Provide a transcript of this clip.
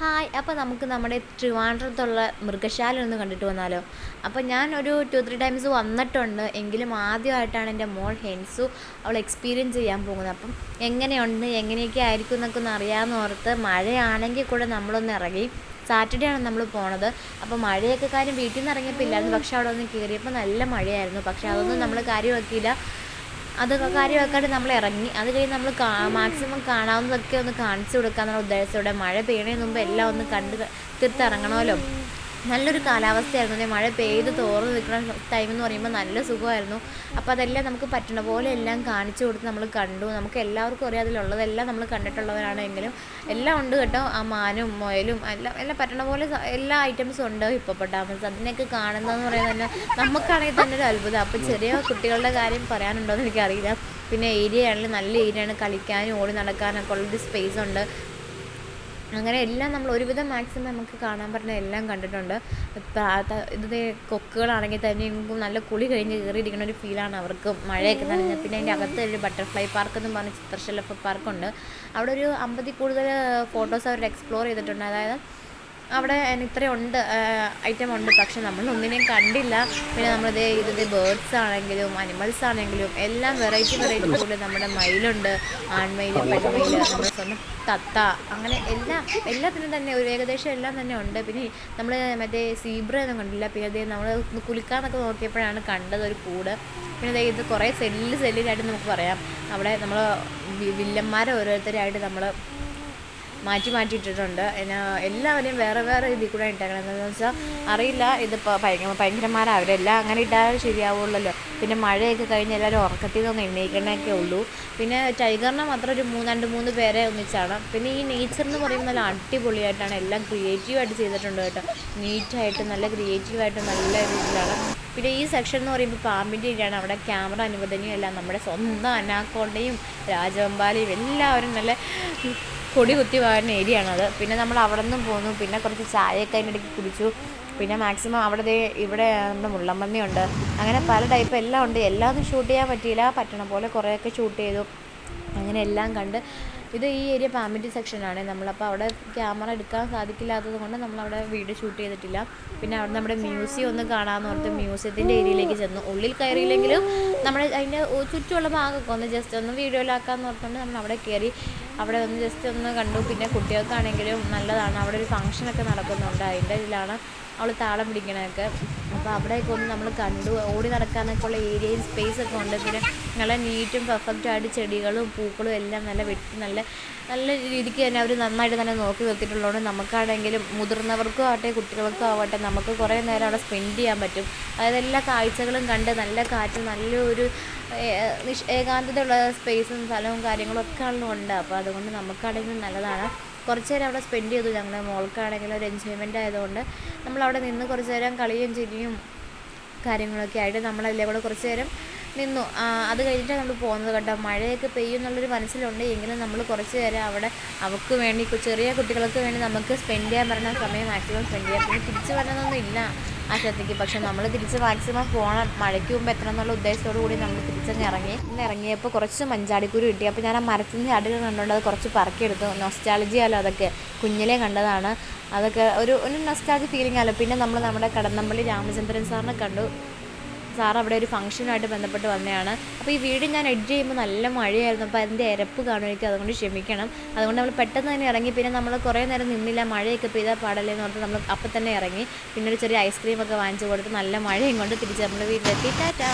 Hi അപ്പോൾ നമുക്ക് നമ്മുടെ ട്രിവാൻഡ്രത്തുള്ള മൃഗശാല ഒന്ന് കണ്ടിട്ട് വന്നാലോ? അപ്പോൾ ഞാൻ ഒരു ടു ത്രീ ടൈംസ് വന്നിട്ടുണ്ട്. എങ്കിലും ആദ്യമായിട്ടാണ് എന്റെ മോൾ ഹെൻസു അവൾ എക്സ്പീരിയൻസ് ചെയ്യാൻ പോകുന്നത്. അപ്പം എങ്ങനെയുണ്ട്? എങ്ങനെയൊക്കെ ആയിരിക്കും എന്നൊക്കെ ഒന്ന് അറിയാമെന്ന് ഓർത്ത് മഴയാണെങ്കിൽ കൂടെ നമ്മളൊന്ന് ഇറങ്ങി. സാറ്റർഡേ ആണ് നമ്മൾ പോണത്. അപ്പോൾ മഴയൊക്കെ കാര്യം വീട്ടിൽ നിന്ന് ഇറങ്ങിയപ്പോൾ ഇല്ലായിരുന്നു. പക്ഷേ അവിടെ ഒന്ന് കയറിയപ്പോൾ നല്ല മഴയായിരുന്നു. പക്ഷേ അതൊന്നും നമ്മൾ കാര്യമാക്കിയില്ല. അത് കാര്യമാക്കാണ്ട് നമ്മൾ ഇറങ്ങി അത് കഴിഞ്ഞ് നമ്മൾ മാക്സിമം കാണാവുന്നതൊക്കെ ഒന്ന് കാണിച്ചു കൊടുക്കാന്നുള്ള ഉദ്ദേശത്തോടെ മഴ പെയ്യണതിന് മുമ്പ് എല്ലാം ഒന്ന് കണ്ട് തീർത്തിറങ്ങണമല്ലോ. നല്ലൊരു കാലാവസ്ഥയായിരുന്നു. മഴ പെയ്ത് തോർന്ന് നിൽക്കുന്ന ടൈം എന്ന് പറയുമ്പോൾ നല്ല സുഖമായിരുന്നു. അപ്പോൾ അതെല്ലാം നമുക്ക് പറ്റുന്ന പോലെ എല്ലാം കാണിച്ചു കൊടുത്ത് നമ്മൾ കണ്ടു. നമുക്ക് എല്ലാവർക്കും അറിയാം അതിലുള്ളതെല്ലാം നമ്മൾ കണ്ടിട്ടുള്ളവരാണെങ്കിലും എല്ലാം ഉണ്ട് കേട്ടോ. ആ മാനും മുയലും എല്ലാം എല്ലാം പറ്റണ പോലെ എല്ലാ ഐറ്റംസും ഉണ്ട് ഹിപ്പോപ്പൊട്ടാമസ് അതിനെയൊക്കെ കാണുന്നതെന്ന് പറയുന്നത് തന്നെ നമുക്കാണെങ്കിൽ തന്നെ ഒരു അത്ഭുതം. അപ്പോൾ ചെറിയ കുട്ടികളുടെ കാര്യം പറയാനുണ്ടോ എന്ന് എനിക്കറിയില്ല. പിന്നെ ഏരിയ ആണെങ്കിൽ നല്ല ഏരിയ ആണ് കളിക്കാനും ഓടി നടക്കാനൊക്കെ ഉള്ളൊരു സ്പേസ് ഉണ്ട്. അങ്ങനെ എല്ലാം നമ്മൾ ഒരുവിധം മാക്സിമം നമുക്ക് കാണാൻ പറ്റുന്ന എല്ലാം കണ്ടിട്ടുണ്ട്. ഇത് കൊക്കുകളാണെങ്കിൽ തന്നെ നല്ല കുളി കഴിഞ്ഞ് കയറിയിരിക്കുന്ന ഒരു ഫീലാണ് അവർക്ക്. മഴയൊക്കെ നനഞ്ഞ പിന്നെ അതിന്റെ അകത്ത് ഒരു ബട്ടർഫ്ലൈ പാർക്ക് എന്ന് പറഞ്ഞ ചിത്രശലഭ പാർക്കുണ്ട് അവിടെ ഒരു അമ്പതിൽ കൂടുതൽ ഫോട്ടോസ് അവർ എക്സ്പ്ലോർ ചെയ്തിട്ടുണ്ട്. അതായത് അവിടെ ഇത്രയുണ്ട് ഐറ്റം ഉണ്ട് പക്ഷെ നമ്മൾ ഒന്നിനെയും കണ്ടില്ല. പിന്നെ നമ്മളിത് ഇത് ബേർഡ്സ് ആണെങ്കിലും അനിമൽസ് ആണെങ്കിലും എല്ലാം വെറൈറ്റി വെറൈറ്റി കൂടുതൽ നമ്മുടെ മയിലുണ്ട് ആൺമയിൽ പെൺമയിൽ നമ്മുടെ സ്വന്തം തത്ത അങ്ങനെ എല്ലാം എല്ലാത്തിനും തന്നെ ഒരു ഏകദേശം എല്ലാം തന്നെ ഉണ്ട്. പിന്നെ നമ്മൾ മറ്റേ സീബ്ര ഒന്നും കണ്ടില്ല. പിന്നെ അതേ നമ്മൾ കുലിക്കാന്നൊക്കെ നോക്കിയപ്പോഴാണ് കണ്ടത് ഒരു കൂട്. പിന്നെ ഇത് കുറേ സെല്ല് സെല്ലിലായിട്ട് നമുക്ക് പറയാം. അവിടെ നമ്മൾ വില്ലന്മാരെ ഓരോരുത്തരായിട്ട് നമ്മൾ മാറ്റി മാറ്റി ഇട്ടിട്ടുണ്ട് എല്ലാവരെയും വേറെ വേറെ ഇതിൽ കൂടെ ഇട്ടേക്കണം. എന്താണെന്ന് വെച്ചാൽ അറിയില്ല ഇതിപ്പോൾ ഭയങ്കര ഭയങ്കരന്മാരാണ് അവരെല്ലാം അങ്ങനെ ഇട്ടാൽ ശരിയാവുള്ളല്ലോ. പിന്നെ മഴയൊക്കെ കഴിഞ്ഞ് എല്ലാവരും ഉറക്കത്തിൽ നിന്ന് എണ്ണീക്കണൊക്കെ ഉള്ളൂ. പിന്നെ ടൈഗറിനെ മാത്രം ഒരു മൂന്ന് രണ്ട് മൂന്ന് പേരെ ഒന്നിച്ചാണ്. പിന്നെ ഈ നേച്ചർ എന്ന് പറയുമ്പോൾ നല്ല അടിപൊളിയായിട്ടാണ് എല്ലാം ക്രിയേറ്റീവായിട്ട് ചെയ്തിട്ടുണ്ട് കേട്ടോ. നീറ്റായിട്ട് നല്ല ക്രിയേറ്റീവായിട്ട് നല്ല രീതിയിലാണ്. പിന്നെ ഈ സെക്ഷൻ എന്ന് പറയുമ്പോൾ പാമ്പിന്റെ ഇടിയാണ് അവിടെ ക്യാമറ അനുവദനീയമല്ല. നമ്മുടെ സ്വന്തം അനാക്കോണ്ടയും രാജവമ്പാലയും എല്ലാവരും നല്ല കൊടി കുത്തി വാഴുന്ന ഏരിയ ആണത് പിന്നെ നമ്മൾ അവിടെ നിന്നും പോന്നു. പിന്നെ കുറച്ച് ചായയൊക്കെ അതിന്റെ ഇടയ്ക്ക് കുടിച്ചു. പിന്നെ മാക്സിമം അവിടെ ഇവിടെ നമ്മുടെ മുള്ളമ്പന്നിയുണ്ട് അങ്ങനെ പല ടൈപ്പ് എല്ലാം ഉണ്ട്. എല്ലാം ഷൂട്ട് ചെയ്യാൻ പറ്റിയില്ല. പറ്റണ പോലെ കുറേയൊക്കെ ഷൂട്ട് ചെയ്തു. അങ്ങനെ എല്ലാം കണ്ട് ഇത് ഈ ഏരിയ പാമ്പിന്റെ സെക്ഷനാണ്. നമ്മളപ്പോൾ അവിടെ ക്യാമറ എടുക്കാൻ സാധിക്കില്ലാത്തത് കൊണ്ട് നമ്മളവിടെ വീഡിയോ ഷൂട്ട് ചെയ്തിട്ടില്ല. പിന്നെ അവിടെ നമ്മുടെ മ്യൂസിയം ഒന്ന് കാണാമെന്ന് പറഞ്ഞിട്ട് മ്യൂസിയത്തിന്റെ ഏരിയയിലേക്ക് ചെന്നു. ഉള്ളിൽ കയറിയില്ലെങ്കിലും നമ്മൾ അതിന്റെ ചുറ്റുമുള്ള ഭാഗമൊക്കെ ഒന്ന് ജസ്റ്റ് ഒന്ന് വീഡിയോയിലാക്കാമെന്ന് പറഞ്ഞുകൊണ്ട് നമ്മൾ അവിടെ കയറി. അവിടെ ഒന്ന് ജസ്റ്റ് ഒന്ന് കണ്ടു. പിന്നെ കുട്ടികൾക്കാണെങ്കിലും നല്ലതാണ്. അവിടെ ഒരു ഫംഗ്ഷനൊക്കെ നടക്കുന്നുണ്ട്. അതിന്റെ ഇതിലാണ് അവൾ താളം പിടിക്കണതൊക്കെ. അപ്പോൾ അവിടെയൊക്കെ ഒന്ന് നമ്മൾ കണ്ടു. ഓടി നടക്കാനൊക്കെ ഉള്ള ഏരിയയും സ്പേസൊക്കെ ഉണ്ട്. പിന്നെ നല്ല നീറ്റും പെർഫെക്റ്റും ആയിട്ട് ചെടികളും പൂക്കളും എല്ലാം നല്ല വെട്ടി നല്ല നല്ല രീതിക്ക് തന്നെ അവർ നന്നായിട്ട് തന്നെ നോക്കി വെച്ചിട്ടുള്ളതുകൊണ്ട് നമുക്കാണെങ്കിലും മുതിർന്നവർക്കും ആവട്ടെ കുട്ടികൾക്കും ആവട്ടെ നമുക്ക് കുറേ നേരം അവിടെ സ്പെൻഡ് ചെയ്യാൻ പറ്റും. അതായത് എല്ലാ കാഴ്ചകളും കണ്ട് നല്ല കാറ്റ് നല്ലൊരു ഏകാന്തതയുള്ള സ്പേസും സ്ഥലവും കാര്യങ്ങളും ഒക്കെ ആണല്ലോ ഉണ്ട്. അപ്പോൾ അതുകൊണ്ട് നമുക്കാണെങ്കിലും നല്ലതാണ്. കുറച്ച് നേരം അവിടെ സ്പെൻഡ് ചെയ്തു ഞങ്ങളുടെ മോൾക്കാണെങ്കിലും ഒരു എൻജോയ്മെന്റ് ആയതുകൊണ്ട് നമ്മളവിടെ നിന്ന് കുറച്ച് നേരം കളിയും ചിരിയും കാര്യങ്ങളൊക്കെ ആയിട്ട് നമ്മളതിലെ കൂടെ കുറച്ച് നേരം നിന്നു. അത് കഴിഞ്ഞിട്ടാണ് നമ്മൾ പോകുന്നത് കേട്ടോ. മഴയൊക്കെ പെയ്യും എന്നുള്ളൊരു മനസ്സിലുണ്ട്. എങ്കിലും നമ്മൾ കുറച്ച് നേരം അവിടെ അവർക്ക് വേണ്ടി ചെറിയ കുട്ടികൾക്ക് വേണ്ടി നമുക്ക് സ്പെൻഡ് ചെയ്യാൻ പറഞ്ഞ സമയം മാക്സിമം സ്പെൻഡ് ചെയ്യാം. പിന്നെ തിരിച്ച് വരണമെന്നൊന്നും ഇല്ല. ആ പക്ഷെ നമ്മൾ തിരിച്ച് മാക്സിമം പോകണം മഴയ്ക്ക് മുമ്പ് എത്തണം എന്നുള്ള ഉദ്ദേശത്തോടു കൂടി നമ്മൾ തിരിച്ചങ്ങ് ഇറങ്ങി. ഇന്ന് ഇറങ്ങിയപ്പോൾ കുറച്ച് മഞ്ചാടിക്കുരു കിട്ടി. അപ്പോൾ ഞാൻ ആ മരത്തിന്റെ അടികൾ കണ്ടുകൊണ്ട് അത് കുറച്ച് പറക്കിയെടുത്തു. നൊസ്റ്റാളജിയാലോ അതൊക്കെ. കുഞ്ഞിലേ കണ്ടതാണ്. അതൊക്കെ ഒരു ഒരു നൊസ്റ്റാളജി ഫീലിംഗ് ആലോ പിന്നെ നമ്മൾ നമ്മുടെ കടന്നമ്പള്ളി രാമചന്ദ്രൻ സാറിനെ കണ്ടു. സാർ അവിടെ ഒരു ഫംഗ്ഷനുമായിട്ട് ബന്ധപ്പെട്ട് വന്നതാണ്. അപ്പോൾ ഈ വീട് ഞാൻ എഡിറ്റ് ചെയ്യുമ്പോൾ നല്ല മഴയായിരുന്നു. അപ്പോൾ അതിന്റെ ഇരപ്പ് കാണുമായിരിക്കും അതുകൊണ്ട് ക്ഷമിക്കണം. അതുകൊണ്ട് നമ്മൾ പെട്ടെന്ന് തന്നെ ഇറങ്ങി പിന്നെ നമ്മൾ കുറേ നേരം നിന്നില്ല മഴയൊക്കെ പെയ്താൽ പാടല്ലേ എന്ന് പറഞ്ഞിട്ട് നമ്മൾ അപ്പം തന്നെ ഇറങ്ങി. പിന്നെ ഒരു ചെറിയ ഐസ്ക്രീമൊക്കെ വാങ്ങിച്ചു കൊടുത്ത് നല്ല മഴയും കൊണ്ട് തിരിച്ച് നമ്മൾ വീട്ടിലെത്തി. ടാറ്റാ.